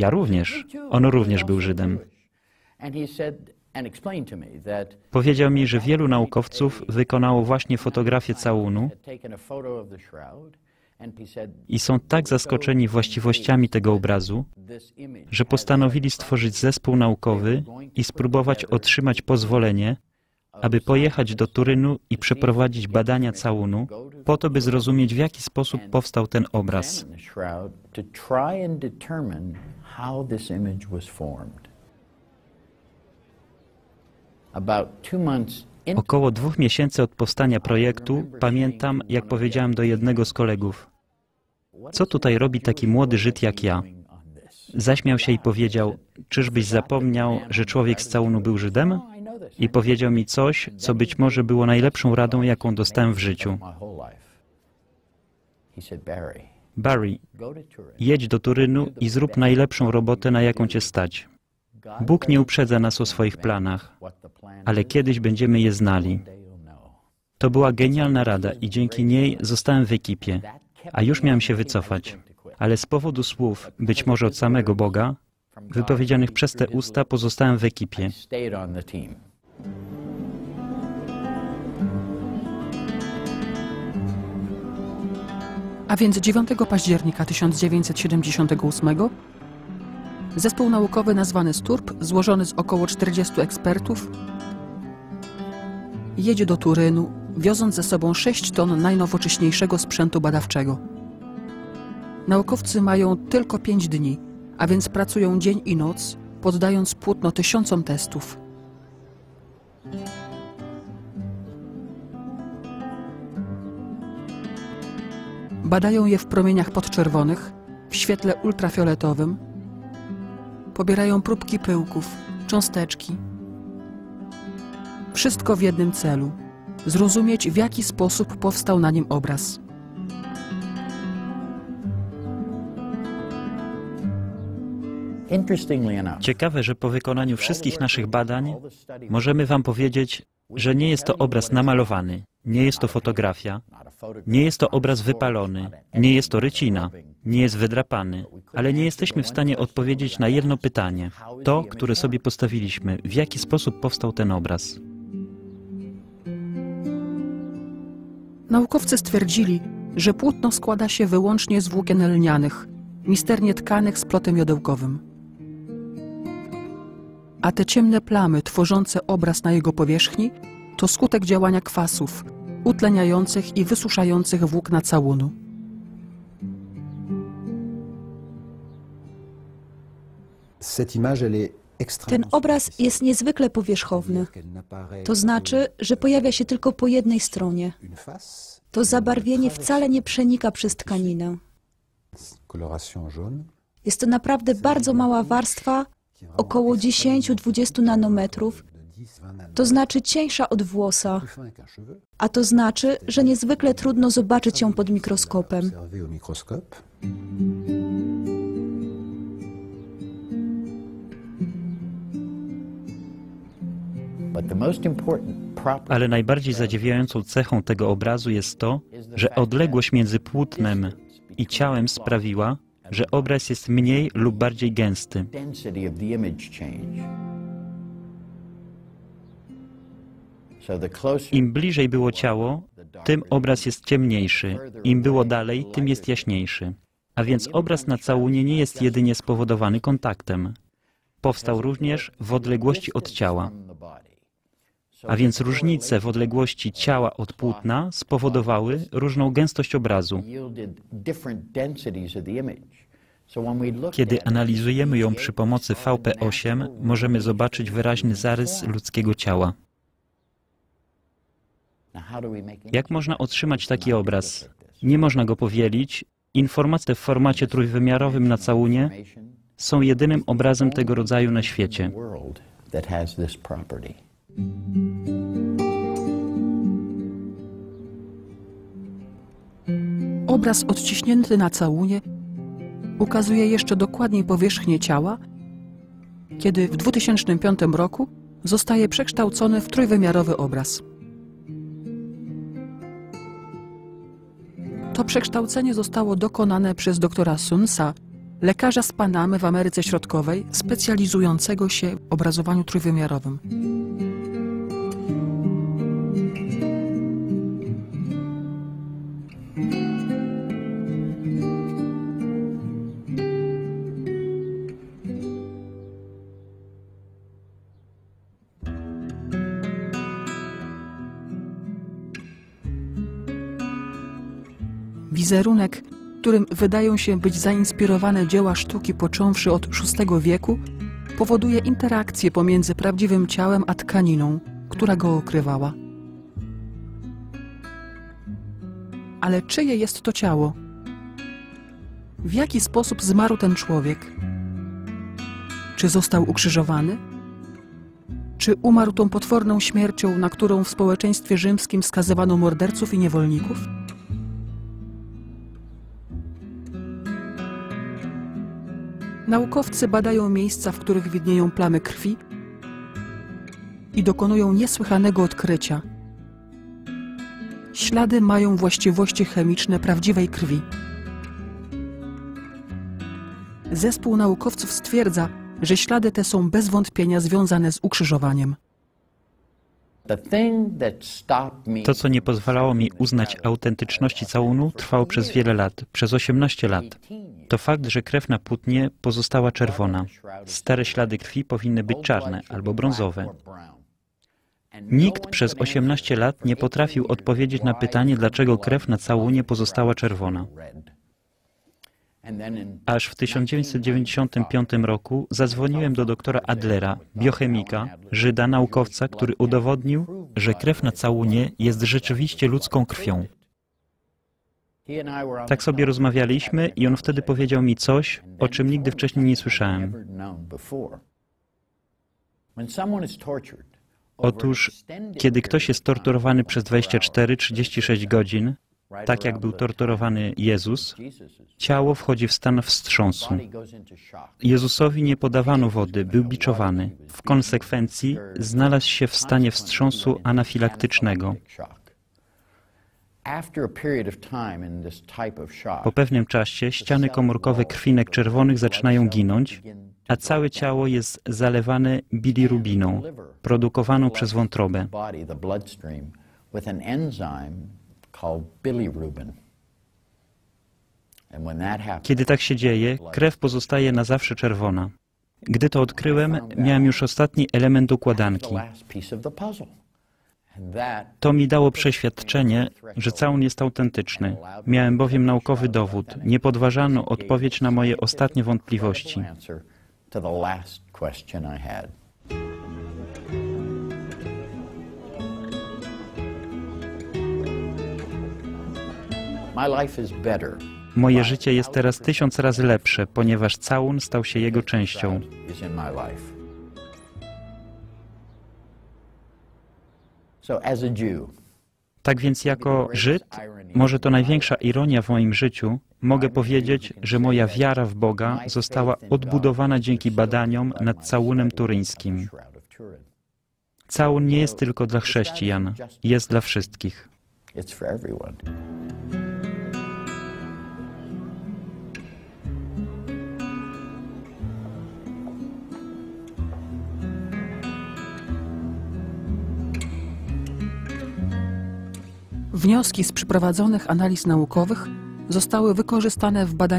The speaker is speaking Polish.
Ja również. On również był Żydem. Powiedział mi, że wielu naukowców wykonało właśnie fotografię całunu i są tak zaskoczeni właściwościami tego obrazu, że postanowili stworzyć zespół naukowy i spróbować otrzymać pozwolenie, aby pojechać do Turynu i przeprowadzić badania całunu, po to, by zrozumieć, w jaki sposób powstał ten obraz. Około dwóch miesięcy od powstania projektu pamiętam, jak powiedziałem do jednego z kolegów: Co tutaj robi taki młody Żyd jak ja? Zaśmiał się i powiedział: Czyżbyś zapomniał, że człowiek z całunu był Żydem? I powiedział mi coś, co być może było najlepszą radą, jaką dostałem w życiu. Barry, jedź do Turynu i zrób najlepszą robotę, na jaką cię stać. Bóg nie uprzedza nas o swoich planach, ale kiedyś będziemy je znali. To była genialna rada i dzięki niej zostałem w ekipie, a już miałem się wycofać. Ale z powodu słów, być może od samego Boga, wypowiedzianych przez te usta, pozostałem w ekipie. A więc 9 października 1978 zespół naukowy nazwany STURP, złożony z około 40 ekspertów, jedzie do Turynu, wioząc ze sobą 6 ton najnowocześniejszego sprzętu badawczego. Naukowcy mają tylko 5 dni, a więc pracują dzień i noc, poddając płótno tysiącom testów. Badają je w promieniach podczerwonych, w świetle ultrafioletowym. Pobierają próbki pyłków, cząsteczki. Wszystko w jednym celu zrozumieć, w jaki sposób powstał na nim obraz. Ciekawe, że po wykonaniu wszystkich naszych badań możemy Wam powiedzieć, że nie jest to obraz namalowany, nie jest to fotografia, nie jest to obraz wypalony, nie jest to rycina, nie jest wydrapany, ale nie jesteśmy w stanie odpowiedzieć na jedno pytanie, to, które sobie postawiliśmy, w jaki sposób powstał ten obraz. Naukowcy stwierdzili, że płótno składa się wyłącznie z włókien lnianych, misternie tkanych z plotem jodełkowym. A te ciemne plamy tworzące obraz na jego powierzchni to skutek działania kwasów, utleniających i wysuszających włókna całunu. Ten obraz jest niezwykle powierzchowny. To znaczy, że pojawia się tylko po jednej stronie. To zabarwienie wcale nie przenika przez tkaninę. Jest to naprawdę bardzo mała warstwa, około 10-20 nanometrów, to znaczy cieńsza od włosa, a to znaczy, że niezwykle trudno zobaczyć ją pod mikroskopem. Ale najbardziej zadziwiającą cechą tego obrazu jest to, że odległość między płótnem i ciałem sprawiła, że obraz jest mniej lub bardziej gęsty. Im bliżej było ciało, tym obraz jest ciemniejszy. Im było dalej, tym jest jaśniejszy. A więc obraz na całunie nie jest jedynie spowodowany kontaktem. Powstał również w odległości od ciała. A więc różnice w odległości ciała od płótna spowodowały różną gęstość obrazu. Kiedy analizujemy ją przy pomocy VP8, możemy zobaczyć wyraźny zarys ludzkiego ciała. Jak można otrzymać taki obraz? Nie można go powielić. Informacje w formacie trójwymiarowym na całunie są jedynym obrazem tego rodzaju na świecie. Obraz odciśnięty na całunie ukazuje jeszcze dokładniej powierzchnię ciała, kiedy w 2005 roku zostaje przekształcony w trójwymiarowy obraz. To przekształcenie zostało dokonane przez doktora Sunsa lekarza z Panamy w Ameryce Środkowej, specjalizującego się w obrazowaniu trójwymiarowym. Wizerunek, którym wydają się być zainspirowane dzieła sztuki począwszy od VI wieku, powoduje interakcję pomiędzy prawdziwym ciałem a tkaniną, która go okrywała. Ale czyje jest to ciało? W jaki sposób zmarł ten człowiek? Czy został ukrzyżowany? Czy umarł tą potworną śmiercią, na którą w społeczeństwie rzymskim skazywano morderców i niewolników? Naukowcy badają miejsca, w których widnieją plamy krwi i dokonują niesłychanego odkrycia. Ślady mają właściwości chemiczne prawdziwej krwi. Zespół naukowców stwierdza, że ślady te są bez wątpienia związane z ukrzyżowaniem. To, co nie pozwalało mi uznać autentyczności całunu, trwało przez wiele lat, przez 18 lat. To fakt, że krew na płótnie pozostała czerwona. Stare ślady krwi powinny być czarne albo brązowe. Nikt przez 18 lat nie potrafił odpowiedzieć na pytanie, dlaczego krew na całunie pozostała czerwona. Aż w 1995 roku zadzwoniłem do doktora Adlera, biochemika, Żyda, naukowca, który udowodnił, że krew na całunie jest rzeczywiście ludzką krwią. Tak sobie rozmawialiśmy i on wtedy powiedział mi coś, o czym nigdy wcześniej nie słyszałem. Otóż, kiedy ktoś jest torturowany przez 24-36 godzin, tak jak był torturowany Jezus, ciało wchodzi w stan wstrząsu. Jezusowi nie podawano wody, był biczowany. W konsekwencji znalazł się w stanie wstrząsu anafilaktycznego. Po pewnym czasie ściany komórkowe krwinek czerwonych zaczynają ginąć, a całe ciało jest zalewane bilirubiną, produkowaną przez wątrobę. Kiedy tak się dzieje, krew pozostaje na zawsze czerwona. Gdy to odkryłem, miałem już ostatni element układanki. To mi dało przeświadczenie, że całun jest autentyczny. Miałem bowiem naukowy dowód, niepodważalną odpowiedź na moje ostatnie wątpliwości. Moje życie jest teraz tysiąc razy lepsze, ponieważ całun stał się jego częścią. Tak więc jako Żyd, może to największa ironia w moim życiu, mogę powiedzieć, że moja wiara w Boga została odbudowana dzięki badaniom nad całunem turyńskim. Całun nie jest tylko dla chrześcijan, jest dla wszystkich. Wnioski z przeprowadzonych analiz naukowych zostały wykorzystane w badaniach